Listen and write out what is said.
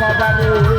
বাবা রে